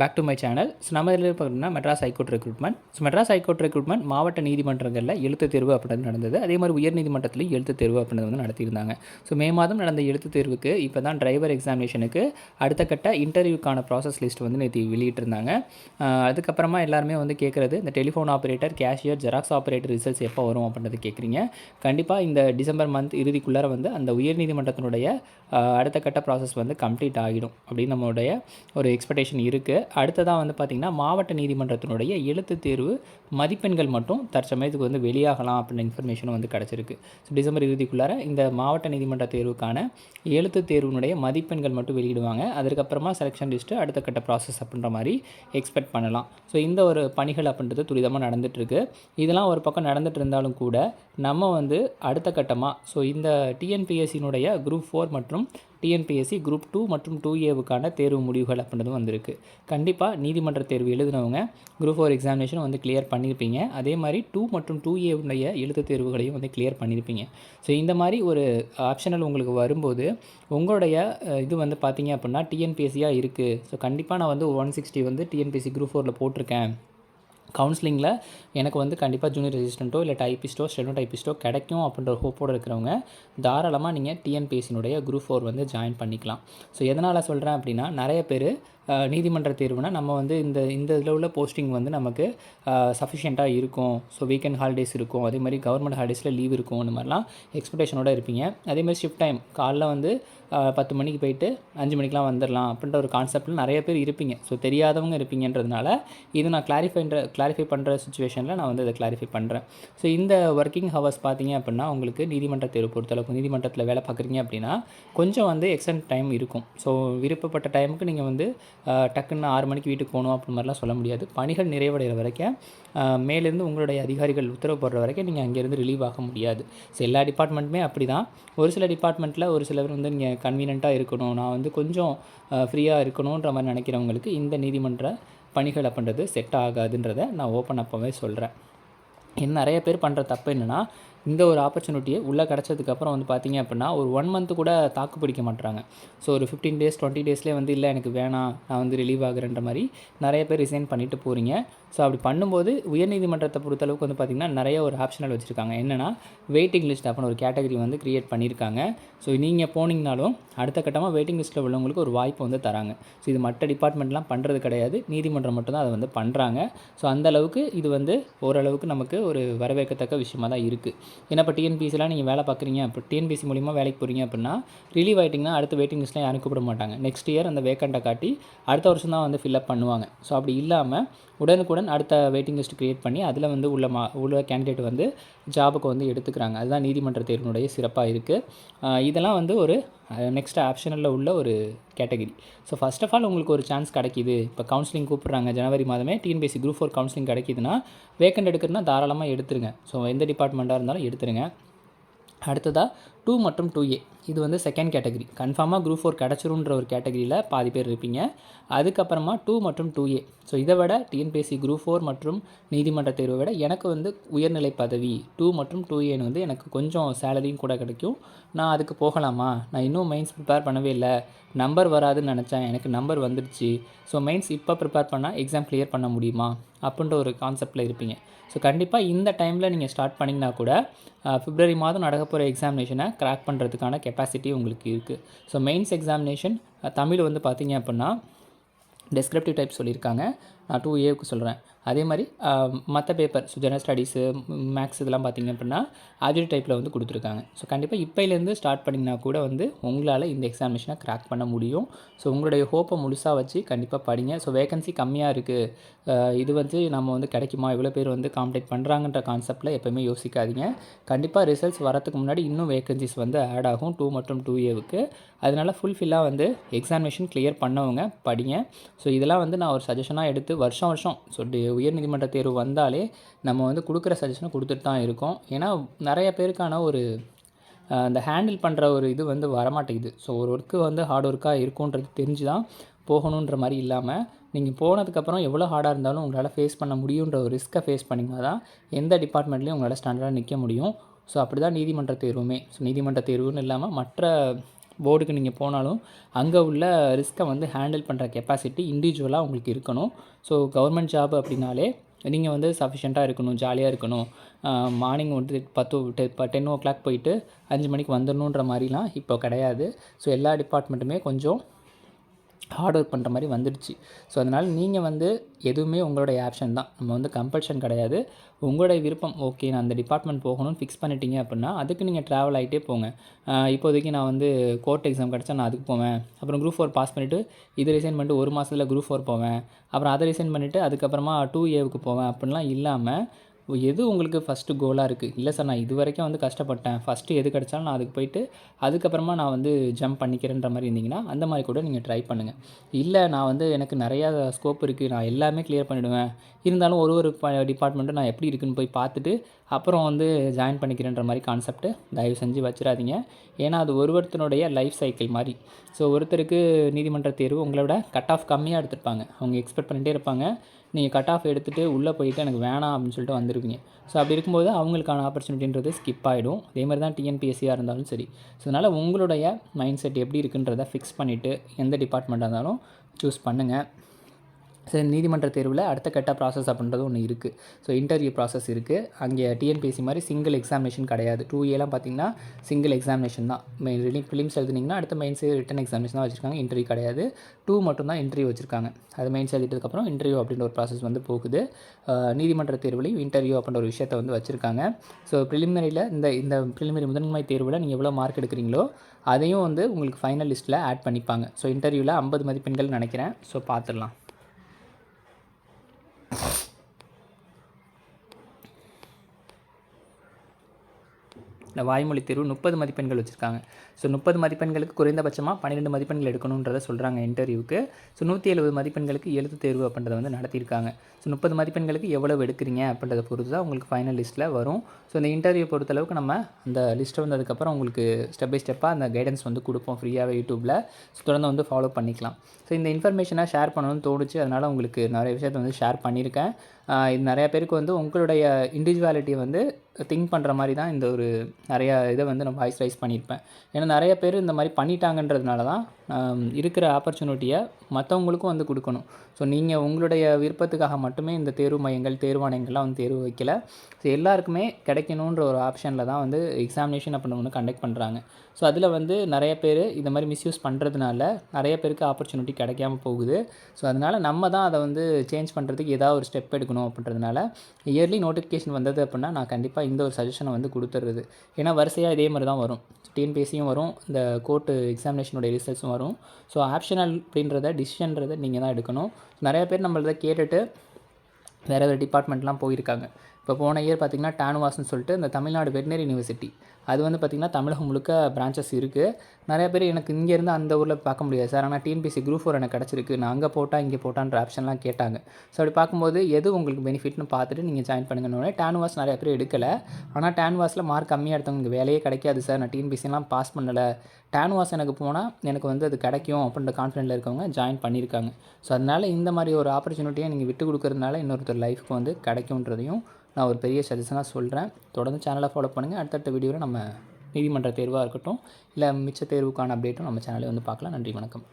Back to my channel so நம்ம இதில் பார்த்தீங்கன்னா Madras high court recruitment so Madras high court recruitment மாவட்ட நீதிமன்றங்களில் எழுத்து தேர்வு அப்படின்னு நடந்தது. அதே மாதிரி உயர்நீதிமன்றத்திலையும் எழுத்து தேர்வு அப்படின்னு வந்து நடத்தியிருந்தாங்க. ஸோ மே மாதம் நடந்த எழுத்து தேர்வுக்கு இப்போ தான் டிரைவர் எக்ஸாமினேஷனுக்கு அடுத்த கட்ட இன்டர்வியூக்கான ப்ராசஸ் லிஸ்ட் வந்து நேற்று வெளியிட்டிருந்தாங்க. அதுக்கப்புறமா எல்லாருமே வந்து கேட்குறது இந்த telephone operator cashier xerox operator results எப்போ வரும்? அப்படின்றது கேட்குறீங்க கண்டிப்பாக இந்த டிசம்பர் மந்த் இறுதிக்குள்ளார வந்து அந்த உயர்நீதிமன்றத்தினுடைய அடுத்த கட்ட ப்ராசஸ் வந்து கம்ப்ளீட் ஆகிடும் அப்படின்னு நம்மளுடைய ஒரு எக்ஸ்பெக்டேஷன் இருக்குது அடுத்ததாக வந்து பார்த்திங்கன்னா மாவட்ட நீதிமன்றத்தினுடைய எழுத்து தேர்வு மதிப்பெண்கள் மட்டும் தற்சமயத்துக்கு வந்து வெளியாகலாம் அப்படின்ற இன்ஃபர்மேஷனும் வந்து கிடச்சிருக்கு. ஸோ டிசம்பர் இறுதிக்குள்ளார இந்த மாவட்ட நீதிமன்ற தேர்வுக்கான எழுத்து தேர்வினுடைய மதிப்பெண்கள் மட்டும் வெளியிடுவாங்க. அதற்கப்புறமா செலெக்ஷன் லிஸ்ட்டு அடுத்த கட்ட ப்ராசஸ் அப்படின்ற மாதிரி எக்ஸ்பெக்ட் பண்ணலாம். ஸோ இந்த ஒரு பணிகள் அப்படின்றது துரிதமாக நடந்துகிட்ருக்கு இதெல்லாம் ஒரு பக்கம் நடந்துகிட்டு இருந்தாலும் கூட நம்ம வந்து அடுத்த கட்டமாக ஸோ இந்த டிஎன்பிஎஸ்சினுடைய குரூப் ஃபோர் மற்றும் டிஎன்பிஎஸ்சி குரூப் டூ மற்றும் டூ ஏவுக்கான தேர்வு முடிவுகள் அப்படின்றது வந்திருக்கு. கண்டிப்பாக நீதிமன்ற தேர்வு எழுதினவங்க குரூப் ஃபோர் எக்ஸாமினேஷன் வந்து கிளியர் பண்ணியிருப்பீங்க அதே மாதிரி டூ மற்றும் டூ ஏவுடைய எழுத்து தேர்வுகளையும் வந்து கிளியர் பண்ணியிருப்பீங்க ஸோ இந்த மாதிரி ஒரு ஆப்ஷனல் உங்களுக்கு வரும்போது உங்களுடைய இது வந்து பார்த்தீங்க அப்படின்னா டிஎன்பிஎஸ்சியாக இருக்குது ஸோ கண்டிப்பாக நான் வந்து ஒன் சிக்ஸ்டி வந்து டிஎன்பிஎஸ்சி குரூப் ஃபோரில் போட்டிருக்கேன். கவுன்சிலிங்கில் எனக்கு வந்து கண்டிப்பாக ஜூனியர் ரெசிஸ்டண்ட்டோ இல்லை டைப்பிஸ்ட்டோ ஸ்டெனோ டைப்பிஸ்ட்டோ கிடைக்கும் அப்படின்ற ஹோப்போடு இருக்கிறவங்க தாராளமாக நீங்கள் டிஎன்பிஎஸ்சினுடைய குரூப் ஃபோர் வந்து ஜாயின் பண்ணிக்கலாம். ஸோ எதனால் சொல்கிறேன் அப்படின்னா நிறைய பேர் நீதிமன்ற தேர்வுனா நம்ம வந்து இந்த இந்த இதில் உள்ள போஸ்டிங் வந்து நமக்கு சஃபிஷியண்ட்டாக இருக்கும். ஸோ வீக்கெண்ட் ஹாலிடேஸ் இருக்கும். அதே மாதிரி கவர்மெண்ட் ஹாலிடேஸில் லீவ் இருக்கும் இந்த மாதிரிலாம் எக்ஸ்பெக்டேஷனோட இருப்பீங்க. அதே மாதிரி ஷிஃப்ட் டைம் காலைல வந்து பத்து மணிக்கு போயிட்டு அஞ்சு மணிக்கெலாம் வந்துடலாம் அப்படின்ற ஒரு கான்செப்டில் நிறைய பேர் இருப்பீங்க. ஸோ தெரியாதவங்க இருப்பீங்கன்றதுனால இது நான் கிளாரிஃபைன்ற கிளாரிஃபை பண்ணுற சுச்சுவேஷனில் நான் வந்து இதை கிளாரிஃபை பண்ணுறேன் ஸோ இந்த ஒர்க்கிங் ஹவர்ஸ் பார்த்தீங்க அப்படின்னா உங்களுக்கு நீதிமன்ற தேர்வு பொறுத்தளவுக்கு நீதிமன்றத்தில் வேலை பார்க்குறீங்க அப்படின்னா கொஞ்சம் வந்து எக்ஸ்டன்ட் டைம் இருக்கும். ஸோ விருப்பப்பட்ட டைமுக்கு நீங்கள் வந்து டக்குன்னு ஆறு மணிக்கு வீட்டுக்கு போகணும் அப்படி மாதிரிலாம் சொல்ல முடியாது. பணிகள் நிறைவடைகிற வரைக்கும் மேலேருந்து உங்களுடைய அதிகாரிகள் உத்தரவு போடுற வரைக்கும் நீங்கள் அங்கேருந்து ரிலீவ் ஆக முடியாது. ஸோ எல்லா டிபார்ட்மெண்ட்டுமே அப்படி தான் ஒரு சில டிபார்ட்மெண்ட்டில் ஒரு சிலர் வந்து நீங்கள் கன்வீனியண்ட்டாக இருக்கணும் நான் வந்து கொஞ்சம் ஃப்ரீயாக இருக்கணுன்ற மாதிரி நினைக்கிறவங்களுக்கு இந்த நீதிமன்ற பணிகள் அப்படின்றது செட் ஆகாதுன்றதை நான் ஓப்பன் அப்போவே சொல்கிறேன் இன்னும் நிறைய பேர் பண்ணுற தப்பு என்னென்னா இந்த ஒரு ஆப்பர்ச்சுனிட்டியை உள்ளே கிடச்சதுக்கப்புறம் வந்து பார்த்தீங்க அப்படின்னா ஒரு ஒன் மந்த்து கூட தாக்கு பிடிக்க மாட்டாங்க ஸோ ஒரு ஃபிஃப்டீன் டேஸ் டுவெண்ட்டி டேஸ்லேயே வந்து இல்லை எனக்கு வேணாம் நான் வந்து ரிலீவ் ஆகுறேன்ற மாதிரி நிறைய பேர் ரிசைன் பண்ணிட்டு போகிறீங்க ஸோ அப்படி பண்ணும்போது உயர்நீதிமன்றத்தை பொறுத்தளவுக்கு வந்து பார்த்திங்கன்னா நிறைய ஒரு ஆப்ஷனல் வச்சுருக்காங்க. என்னென்னா வெயிட்டிங் லிஸ்ட் அப்படின்னு ஒரு கேட்டகரி வந்து க்ரியேட் பண்ணியிருக்காங்க. ஸோ நீங்கள் போனீங்கனாலும் அடுத்த கட்டமாக வெயிட்டிங் லிஸ்ட்டில் உள்ளவங்களுக்கு ஒரு வாய்ப்பு வந்து தராங்க. ஸோ இது மற்ற டிபார்ட்மெண்ட்லாம் பண்ணுறது கிடையாது. நீதிமன்றம் மட்டும்தான் அதை வந்து பண்ணுறாங்க ஸோ அந்தளவுக்கு இது வந்து ஓரளவுக்கு நமக்கு ஒரு வரவேற்கத்தக்க விஷயமா தான் இருக்குது ஏன்னா இப்போ டிஎன்பிசிலாம் நீங்கள் வேலை பார்க்குறீங்க இப்போ டிஎன்பிசி மூலிமா வேலைக்கு போகிறீங்க அப்படின்னா ரிலீவ் ஆகிட்டிங்கன்னா அடுத்த வெயிட்டிங் லிஸ்ட்லாம் யாரும் கூப்பிட மாட்டாங்க. நெக்ஸ்ட் இயர் அந்த வேக்கண்ட்டை காட்டி அடுத்த வருஷம் தான் வந்து ஃபில்அப் பண்ணுவாங்க. ஸோ அப்படி இல்லாமல் உடனுக்குடன் அடுத்த வெயிட்டிங் லிஸ்ட் க்ரியேட் பண்ணி அதில் வந்து உள்ள மா உள்ள கேண்டிடேட் வந்து ஜாபுக்கு வந்து எடுத்துக்கிறாங்க. அதுதான் நீதிமன்ற தேர்வினுடைய சிறப்பாக இருக்குது இதெல்லாம் வந்து ஒரு நெக்ஸ்ட் ஆப்ஷனலில் உள்ள ஒரு category so first of all உங்களுக்கு ஒரு சான்ஸ் கிடைக்கிது. இப்போ கவுன்சிலிங் கூப்பிட்றாங்க. ஜனவரி மாதமே டிஎன்பிஎஸ்சி குரூப் ஃபோர் கவுன்சிலிங் கிடைக்குதுன்னா வேக்கண்ட் எடுக்கிறதுனா தாராளமாக எடுத்துருங்க. ஸோ எந்த டிபார்ட்மெண்ட்டாக இருந்தாலும் எடுத்துருங்க. அடுத்ததாக டூ மற்றும் டூ ஏ. இது வந்து செகண்ட் கேட்டகரி கன்ஃபார்மாக குரூப் ஃபோர் கிடச்சிருன்ற ஒரு கேட்டகரியில் பாதி பேர் இருப்பீங்க. அதுக்கப்புறமா டூ மற்றும் டூ ஏ ஸோ இதை விட டிஎன்பிஎஸ்சி குரூப் ஃபோர் மற்றும் நீதிமன்ற தேர்வை விட எனக்கு வந்து உயர்நிலை பதவி டூ மற்றும் டூ ஏன்னு வந்து எனக்கு கொஞ்சம் சேலரியும் கூட கிடைக்கும். நான் அதுக்கு போகலாமா? நான் இன்னும் மெயின்ஸ் ப்ரிப்பேர் பண்ணவே இல்லை. நம்பர் வராதுன்னு நினச்சேன். எனக்கு நம்பர் வந்துடுச்சு ஸோ மெயின்ஸ் இப்போ ப்ரிப்பேர் பண்ணால் எக்ஸாம் கிளியர் பண்ண முடியுமா? அப்படின்ற ஒரு கான்செப்டில் இருப்பீங்க. ஸோ கண்டிப்பாக இந்த டைமில் நீங்கள் ஸ்டார்ட் பண்ணிங்கன்னா கூட பிப்ரவரி மாதம் நடக்க போகிற எக்ஸாமினேஷனை கிராக் பண்ணுறதுக்கான கெப்பாசிட்டி உங்களுக்கு இருக்குது ஸோ மெயின்ஸ் எக்ஸாமினேஷன் தமிழ் வந்து பார்த்தீங்க அப்படின்னா டெஸ்கிரிப்டிவ் டைப் சொல்லியிருக்காங்க. நான் டூ ஏவுக்கு சொல்கிறேன் அதே மாதிரி மற்ற paper so general studies maths இதெல்லாம் பார்த்தீங்க அப்படின்னா ஆஜிட் டைப்பில் வந்து கொடுத்துருக்காங்க. ஸோ கண்டிப்பாக இப்போலேருந்து ஸ்டார்ட் பண்ணிங்கன்னா கூட வந்து உங்களால் இந்த எக்ஸாமினேஷனை கிராக் பண்ண முடியும். ஸோ உங்களுடைய ஹோப்பை முழுசாக வச்சு கண்டிப்பாக படிங்க. ஸோ வேகன்சி கம்மியாக இருக்குது இது வந்து நம்ம வந்து கிடைக்குமா? இவ்வளோ பேர் வந்து காம்படேட் பண்ணுறாங்கன்ற கான்செப்டில் எப்போயுமே யோசிக்காதீங்க. கண்டிப்பாக ரிசல்ட்ஸ் வரதுக்கு முன்னாடி இன்னும் வேகன்சிஸ் வந்து ஆட் ஆகும் டூ மற்றும் டூ ஏவுக்கு அதனால் ஃபுல்ஃபில்லாக வந்து எக்ஸாமினேஷன் கிளியர் பண்ணவங்க படிங்க. ஸோ இதெல்லாம் வந்து நான் ஒரு சஜஷனாக எடுத்து வருஷம் வருஷம் ஸோ உயர்நீதிமன்ற தேர்வு வந்தாலே நம்ம வந்து கொடுக்குற சஜஷனை கொடுத்துட்டு தான் இருக்கோம். ஏன்னா நிறைய பேருக்கான ஒரு அந்த ஹேண்டில் பண்ணுற ஒரு இது வந்து வரமாட்டேங்குது. ஸோ ஒரு ஒர்க்கு வந்து ஹார்ட் ஒர்க்காக இருக்குன்றது தெரிஞ்சு தான் போகணுன்ற மாதிரி இல்லாமல் நீங்கள் போனதுக்கப்புறம் எவ்வளோ ஹார்டாக இருந்தாலும் உங்களால் ஃபேஸ் பண்ண முடியுன்ற ஒரு ரிஸ்க்கை ஃபேஸ் பண்ணிங்கன்னா தான் எந்த டிபார்ட்மெண்ட்லேயும் உங்களால் ஸ்டாண்டர்டாக நிற்க முடியும். ஸோ அப்படி தான் நீதிமன்ற தேர்வுமே. ஸோ நீதிமன்ற தேர்வுன்னு இல்லாமல் மற்ற போர்டுக்கு நீங்கள் போனாலும் அங்கே உள்ள ரிஸ்க்கை வந்து ஹேண்டில் பண்ணுற கெப்பாசிட்டி இண்டிவிஜுவலாக உங்களுக்கு இருக்கணும். ஸோ கவர்மெண்ட் ஜாப் அப்படின்னாலே நீங்கள் வந்து சஃபிஷியண்ட்டாக இருக்கணும் ஜாலியாக இருக்கணும். மார்னிங் வந்து பத்து டெ டென் ஓ கிளாக் போயிட்டு அஞ்சு மணிக்கு வந்துடணுன்ற மாதிரிலாம் இப்போ கிடையாது. ஸோ எல்லா டிபார்ட்மெண்ட்டுமே கொஞ்சம் ஹார்ட் ஒர்க் பண்ணுற மாதிரி வந்துடுச்சு. ஸோ அதனால் நீங்கள் வந்து எதுவுமே உங்களுடைய ஆப்ஷன் தான். நம்ம வந்து கம்பல்ஷன் கிடையாது. உங்களுடைய விருப்பம் ஓகே நான் அந்த டிபார்ட்மெண்ட் போகணும்னு ஃபிக்ஸ் பண்ணிட்டீங்க அப்படின்னா அதுக்கு நீங்கள் ட்ராவல் ஆகிட்டே போங்க. இப்போதைக்கு நான் வந்து கோர்ட் எக்ஸாம் கிடச்சா நான் அதுக்கு போவேன். அப்புறம் குரூப் ஃபோர் பாஸ் பண்ணிவிட்டு இது ரிசைன் பண்ணிட்டு ஒரு மாதத்தில் குரூப் ஃபோர் போவேன். அப்புறம் அதை ரிசைன் பண்ணிவிட்டு அதுக்கப்புறமா டூ ஏவுக்கு போவேன். அப்படின்லாம் இல்லாமல் எது உங்களுக்கு ஃபஸ்ட்டு கோலாக இருக்குது இல்லை சார் நான் இது வரைக்கும் வந்து கஷ்டப்பட்டேன். ஃபஸ்ட்டு எது கிடைச்சாலும் நான் அதுக்கு போயிட்டு அதுக்கப்புறமா நான் வந்து ஜம்ப் பண்ணிக்கிறேன்ற மாதிரி இருந்தீங்கன்னா அந்த மாதிரி கூட நீங்கள் ட்ரை பண்ணுங்கள் இல்லை நான் வந்து எனக்கு நிறையா ஸ்கோப் இருக்குது நான் எல்லாமே கிளியர் பண்ணிவிடுவேன் இருந்தாலும் ஒரு ஒரு டிபார்ட்மெண்ட்டும் நான் எப்படி இருக்குன்னு போய் பார்த்துட்டு அப்புறம் வந்து ஜாயின் பண்ணிக்கிறேன்ற மாதிரி கான்செப்ட்டு தயவு செஞ்சு வச்சிடாதீங்க. ஏன்னா அது ஒருவருத்தனுடைய லைஃப் சைக்கிள் மாதிரி. ஸோ ஒருத்தருக்கு நீதிமன்ற தேர்வு உங்களோட கட் ஆஃப் கம்மியாக எடுத்திருப்பாங்க. அவங்க எக்ஸ்பெக்ட் பண்ணிகிட்டே இருப்பாங்க. நீங்கள் கட் ஆஃப் எடுத்துகிட்டு உள்ளே போயிட்டு எனக்கு வேணாம் அப்படின்னு சொல்லிட்டு வந்திருப்பீங்க ஸோ அப்படி இருக்கும்போது அவங்களுக்கான ஆப்பர்ச்சுனிட்டின்றது ஸ்கிப் ஆகிடும் அதே மாதிரி தான் டிஎன்பிஎஸ்சியாக இருந்தாலும் சரி. ஸோ அதனால் உங்களுடைய மைண்ட் செட் எப்படி இருக்குன்றதை ஃபிக்ஸ் பண்ணிவிட்டு எந்த டிபார்ட்மெண்ட்டாக இருந்தாலும் சூஸ் பண்ணுங்கள் நீதிமன்ற தேர்வில் அடுத்த கட்ட ப்ராசஸ் அப்படின்றது ஒன்று இருக்குது ஸோ இன்டர்வியூ ப்ராசஸ் இருக்குது அங்கே டிஎன்பிஎஸ்சி மாதிரி சிங்கிள் எக்ஸாமினேஷன் கிடையாது. டூ ஏலாம் பார்த்தீங்கன்னா சிங்கிள் எக்ஸாமினேஷன் தான். மெயின் ஃபிலிம்ஸ் எழுதுனீங்கன்னா அடுத்த மெயின்ஸ் ரிட்டன் எக்ஸாமினேஷன் தான் வச்சுருக்காங்க. இன்டர்வியூ கிடையாது. டூ மட்டும் தான் இன்டர்வியூ வச்சுருக்காங்க. அது மெயின்ஸ் எழுதிட்டதுக்கப்புறம் இன்டர்வியூ அப்படின்ற ஒரு ப்ராசஸ் வந்து போகுது. நீதிமன்ற தேர்வுலையும் இன்டர்வியூ அப்படின்ற ஒரு விஷயத்தை வந்து வச்சுருக்காங்க. ஸோ ப்ரிலிமினரியில் இந்த இந்த ப்ரிலிமினரி முதன்மை தேர்வில் நீங்கள் எவ்வளோ மார்க் எடுக்கிறீங்களோ அதையும் வந்து உங்களுக்கு ஃபைனல் லிஸ்ட்டில் ஆட் பண்ணிப்பாங்க. ஸோ இன்டர்வியூவில் ஐம்பது மதிப்பெண்கள் நினைக்கிறேன். ஸோ பார்த்துடலாம் இந்த வாய்மொழி தேர்வு முப்பது மதிப்பெண்கள் வச்சுருக்காங்க. ஸோ முப்பது மதிப்பெண்களுக்கு குறைந்தபட்சமாக பன்னிரெண்டு மதிப்பெண்கள் எடுக்கணுன்றதை சொல்கிறாங்க இன்டர்வியூக்கு ஸோ நூற்றி எழுபது மதிப்பெண்களுக்கு எழுத்து தேர்வு அப்படின்றத வந்து நடத்தியிருக்காங்க. ஸோ முப்பது மதிப்பெண்களுக்கு எவ்வளவு எடுக்கிறீங்க அப்படின்றத பொறுத்து தான் உங்களுக்கு ஃபைனல் லிஸ்ட்டில் வரும். ஸோ இந்த இன்டர்வியூ பொறுத்தளவுக்கு நம்ம அந்த லிஸ்ட்டை வந்ததுக்கப்புறம் உங்களுக்கு ஸ்டெப் பை ஸ்டெப்பாக அந்த கைடன்ஸ் வந்து கொடுப்போம் ஃப்ரீயாகவே யூடியூப்பில் ஸோ தொடர்ந்து வந்து ஃபாலோ பண்ணிக்கலாம். ஸோ இந்த இன்ஃபர்மேஷனாக ஷேர் பண்ணணும்னு தோணுச்சு. அதனால் உங்களுக்கு நிறைய விஷயத்தை வந்து ஷேர் பண்ணியிருக்கேன். இது நிறையா பேருக்கு வந்து உங்களுடைய இண்டிவிஜுவாலிட்டியை வந்து திங்க் பண்ணுற மாதிரி தான் இந்த ஒரு நிறையா இதை வந்து நான் வாய்ஸ் ரைஸ் பண்ணியிருப்பேன். ஏன்னா நிறைய பேர் இந்த மாதிரி பண்ணிட்டாங்கன்றதுனால தான் இருக்கிற ஆப்பர்ச்சுனிட்டியை மற்றவங்களுக்கும் வந்து கொடுக்கணும். ஸோ நீங்கள் உங்களுடைய விருப்பத்துக்காக மட்டுமே இந்த தேர்வு மையங்கள் தேர்வாணையங்கள்லாம் வந்து தேர்வு வைக்கல. ஸோ எல்லாருக்குமே கிடைக்கணுன்ற ஒரு ஆப்ஷனில் தான் வந்து எக்ஸாமினேஷன் அப்படின்னு ஒன்று கண்டக்ட் பண்ணுறாங்க ஸோ அதில் வந்து நிறைய பேர் இந்த மாதிரி மிஸ்யூஸ் பண்ணுறதுனால நிறைய பேருக்கு ஆப்பர்ச்சுனிட்டி கிடைக்காம போகுது. ஸோ அதனால் நம்ம தான் அதை வந்து சேஞ்ச் பண்ணுறதுக்கு ஏதாவது ஒரு ஸ்டெப் எடுக்கணும். அப்படின்றதுனால இயர்லி நோட்டிஃபிகேஷன் வந்தது அப்படின்னா நான் கண்டிப்பாக இந்த ஒரு சஜஷனை வந்து கொடுத்துறது ஏன்னா வரிசையாக இதே மாதிரி தான் வரும். டிஎன்பிஎஸ்சியும் வரும். இந்த கோர்ட்டு எக்ஸாமினேஷனுடைய ரிசல்ட்ஸும் வரும். ஸோ ஆப்ஷனல் அப்படின்றத டிசிஷன்றதை நீங்கள் தான் எடுக்கணும். நிறைய பேர் நம்மளதை கேட்டுட்டு வேறு வேறு டிபார்ட்மெண்ட்லாம் போயிருக்காங்க. இப்போ போன இயர் பார்த்திங்கன்னா டானுவாஸ்னு சொல்லிட்டு இந்த தமிழ்நாடு வெட்டினரி யூனிவர்சிட்டி. அது வந்து பார்த்திங்கன்னா தமிழகம் முழுக்க பிரான்ச்சஸ் இருக்குது நிறைய பேர் எனக்கு இங்கேருந்து அந்த ஊரில் பார்க்க முடியாது சார். ஆனால் டிஎன்பிசி குரூப் ஃபோர் எனக்கு கிடச்சிருக்கு. நான் அங்கே போட்டால் இங்கே போட்டான்ற ஆப்ஷன்லாம் கேட்டாங்க. ஸோ அப்படி பார்க்கும்போது எது உங்களுக்கு பெனிஃபிட்னு பார்த்துட்டு நீங்கள் ஜாயின் பண்ணுங்கன்னு டானுவாஸ் நிறைய பேர் எடுக்கலை. ஆனால் டான்வாஸில் மார்க் கம்மியாக எடுத்தவங்க வேலையே கிடைக்காது சார். நான் டிஎன்பிசிலாம் பாஸ் பண்ணலை. டான்வாஸ் எனக்கு போனால் எனக்கு வந்து அது கிடைக்கும் அப்படின்ற கான்ஃபிடென்ட்டில் இருக்கவங்க ஜாயின் பண்ணியிருக்காங்க. ஸோ அதனால் இந்த மாதிரி ஒரு ஆப்பர்ச்சுனிட்டியை நீங்கள் விட்டு கொடுக்குறதுனால இன்னொருத்தர் லைஃப்க்கு வந்து கிடைக்கும்ன்றதையும் நான் ஒரு பெரிய சஜஷனாக சொல்கிறேன் தொடர்ந்து சேனலை ஃபாலோ பண்ணுங்கள் அடுத்தடுத்த வீடியோவில் நம்ம நீதிமன்ற தேர்வாக இருக்கட்டும். இல்லை மிச்ச தேர்வுக்கான அப்டேட்டும் நம்ம சேனலே வந்து பார்க்கலாம். நன்றி வணக்கம்.